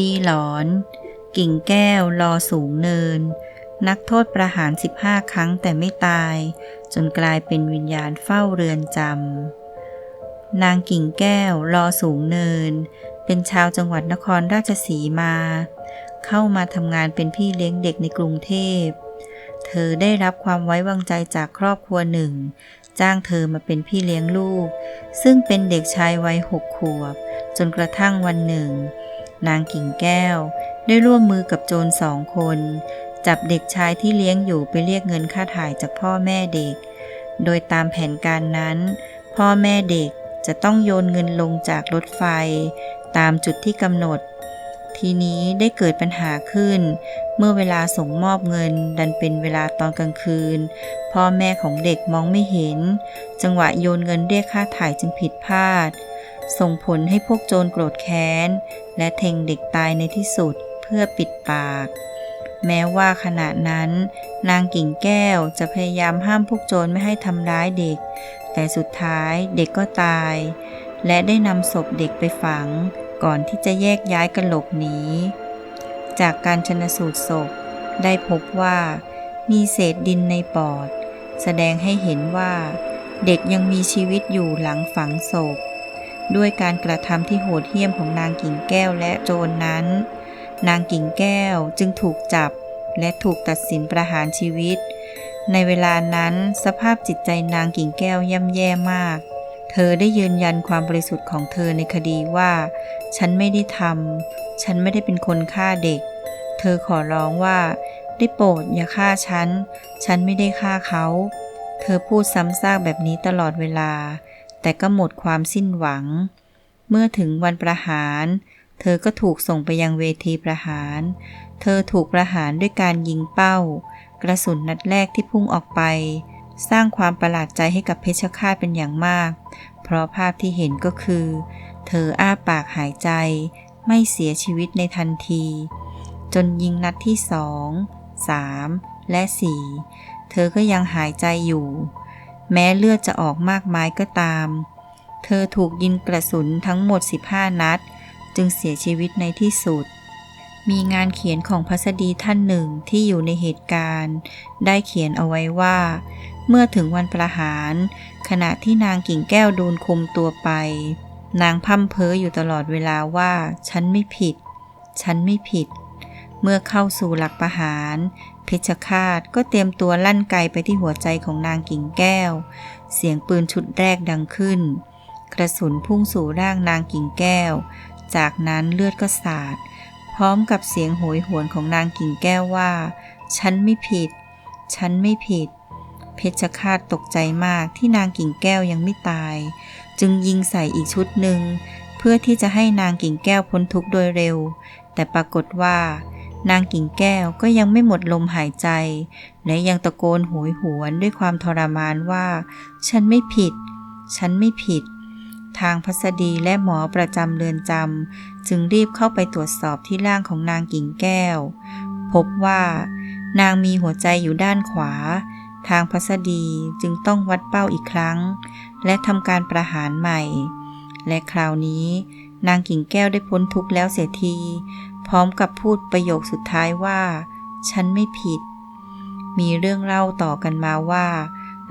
ดีหลอน กิ่งแก้วรอสูงเนิน นักโทษประหาร 15 ครั้งแต่ไม่ตาย จนกลายเป็นวิญญาณเฝ้าเรือนจำนางกิ่งแก้วรอสูงเนิน เป็นชาวจังหวัดนครราชสีมา เข้ามาทำงานเป็นพี่เลี้ยงเด็กในกรุงเทพ เธอได้รับความไว้วางใจจากครอบครัวหนึ่งจ้างเธอมาเป็นพี่เลี้ยงลูก ซึ่งเป็นเด็กชายวัยหกขวบ จนกระทั่งวันหนึ่ง นางกิ่งแก้ว ได้ร่วมมือกับโจรสองคน จับเด็กชายที่เลี้ยงอยู่ไปเรียกเงินค่าถ่ายจากพ่อแม่เด็ก โดยตามแผนการนั้น พ่อแม่เด็กจะต้องโยนเงินลงจากรถไฟ ตามจุดที่กำหนด ทีนี้ได้เกิดปัญหาขึ้น เมื่อเวลาส่งมอบเงินดันเป็นเวลาตอนกลางคืน พ่อแม่ของเด็กมองไม่เห็น จังหวะโยนเงินเรียกค่าถ่ายจึงผิดพลาด ส่งผลให้พวกโจรโกรธแค้น และเทงเด็กตายในที่สุดเพื่อปิดปาก แม้ว่าขณะนั้น นางกิ่งแก้วจะพยายามห้ามพวกโจรไม่ให้ทำร้ายเด็ก แต่สุดท้ายเด็กก็ตาย และได้นำศพเด็กไปฝัง ก่อนที่จะแยกย้ายกันหลบหนีจากการชนสูตรศพ ได้พบว่ามีเศษดินในปอด แสดงให้เห็นว่า เด็กยังมีชีวิตอยู่หลังฝังศพ ด้วยการกระทำที่โหดเหี้ยมของนางกิ่งแก้วและโจรนนั้น นางกิ่งแก้วจึงถูกจับและถูกตัดสินประหารชีวิต ในเวลานั้นสภาพจิตใจนางกิ่งแก้วย่ำแย่มาก เธอได้ยืนยันความบริสุทธิ์ของเธอในคดีว่า ฉันไม่ได้ทำฉันไม่ได้เป็นคนฆ่าเด็ก เธอขอร้องว่า ได้โปรดอย่าฆ่าฉัน ฉันไม่ได้ฆ่าเขา เธอพูดซ้ำซากแบบนี้ตลอดเวลา แต่ก็หมดความสิ้นหวัง เมื่อถึงวันประหาร เธอก็ถูกส่งไปยังเวทีประหาร เธอถูกประหารด้วยการยิงเป้า กระสุนนัดแรกที่พุ่งออกไป สร้างความประหลาดใจให้กับเพชฌฆาตเป็นอย่างมาก เพราะภาพที่เห็นก็คือ เธออ้าปากหายใจ ไม่เสียชีวิตในทันที จนยิงนัดที่สองสามและสี่เธอก็ยังหายใจอยู่ แม้เลือดจะออกมากมายก็ตาม เธอถูกยิงกระสุนทั้งหมด 15 นัด จึงเสียชีวิตในที่สุด มีงานเขียนของพัสดีท่านหนึ่งที่อยู่ในเหตุการณ์ ได้เขียนเอาไว้ว่า เมื่อถึงวันประหาร ขณะที่นางกิ่งแก้วโดนคุมตัวไป นางพั่มเพ้ออยู่ตลอดเวลาว่า ฉันไม่ผิด ฉันไม่ผิด เมื่อเข้าสู่หลักประหาร เพชฌฆาตก็เตรียมตัวลั่นไกไปที่หัวใจของนางกิ่งแก้ว เสียงปืนชุดแรกดังขึ้น กระสุนพุ่งสู่ร่างนางกิ่งแก้ว จากนั้นเลือดก็สาด พร้อมกับเสียงโหยหวนของนางกิ่งแก้วว่า ฉันไม่ผิด ฉันไม่ผิด เพชฌฆาตตกใจมากที่นางกิ่งแก้วยังไม่ตาย จึงยิงใส่อีกชุดหนึ่ง เพื่อที่จะให้นางกิ่งแก้วพ้นทุกข์โดยเร็ว แต่ปรากฏว่า นางกิ่งแก้วก็ยังไม่หมดลมหายใจ และยังตะโกนโหยหวนด้วยความทรมานว่า ฉันไม่ผิด ฉันไม่ผิด ทางพัสดีและหมอประจำเรือนจำจึงรีบเข้าไปตรวจสอบที่ร่างของนางกิ่งแก้ว พบว่านางมีหัวใจอยู่ด้านขวา ทางพัสดีจึงต้องวัดเป้าอีกครั้ง และทำการประหารใหม่ และคราวนี้นางกิ่งแก้วได้พ้นทุกข์แล้วเสียที พร้อมกับพูดประโยคสุดท้ายว่า ฉันไม่ผิด มีเรื่องเล่าต่อกันมาว่า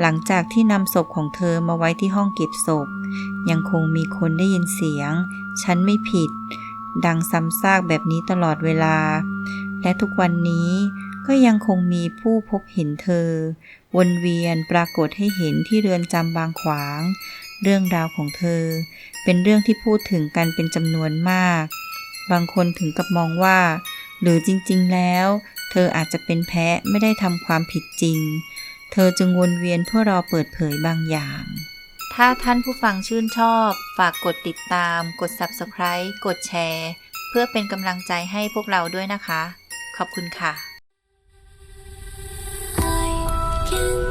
หลังจากที่นำศพของเธอมาไว้ที่ห้องเก็บศพ ยังคงมีคนได้ยินเสียง ฉันไม่ผิด ดังซ้ำซากแบบนี้ตลอดเวลา และทุกวันนี้ก็ยังคงมีผู้พบเห็นเธอ วนเวียนปรากฏให้เห็นที่เรือนจำบางขวาง เรื่องราวของเธอ เป็นเรื่องที่พูดถึงกันเป็นจำนวนมาก บางคนถึงกับมองว่า หรือจริงๆแล้ว เธออาจจะเป็นแพ้ไม่ได้ทำความผิดจริง เธอจึงวนเวียนเพื่อรอเปิดเผยบางอย่าง ถ้าท่านผู้ฟังชื่นชอบ ฝากกดติดตาม กด Subscribe กดแชร์ เพื่อเป็นกำลังใจให้พวกเราด้วยนะคะ ขอบคุณค่ะ I can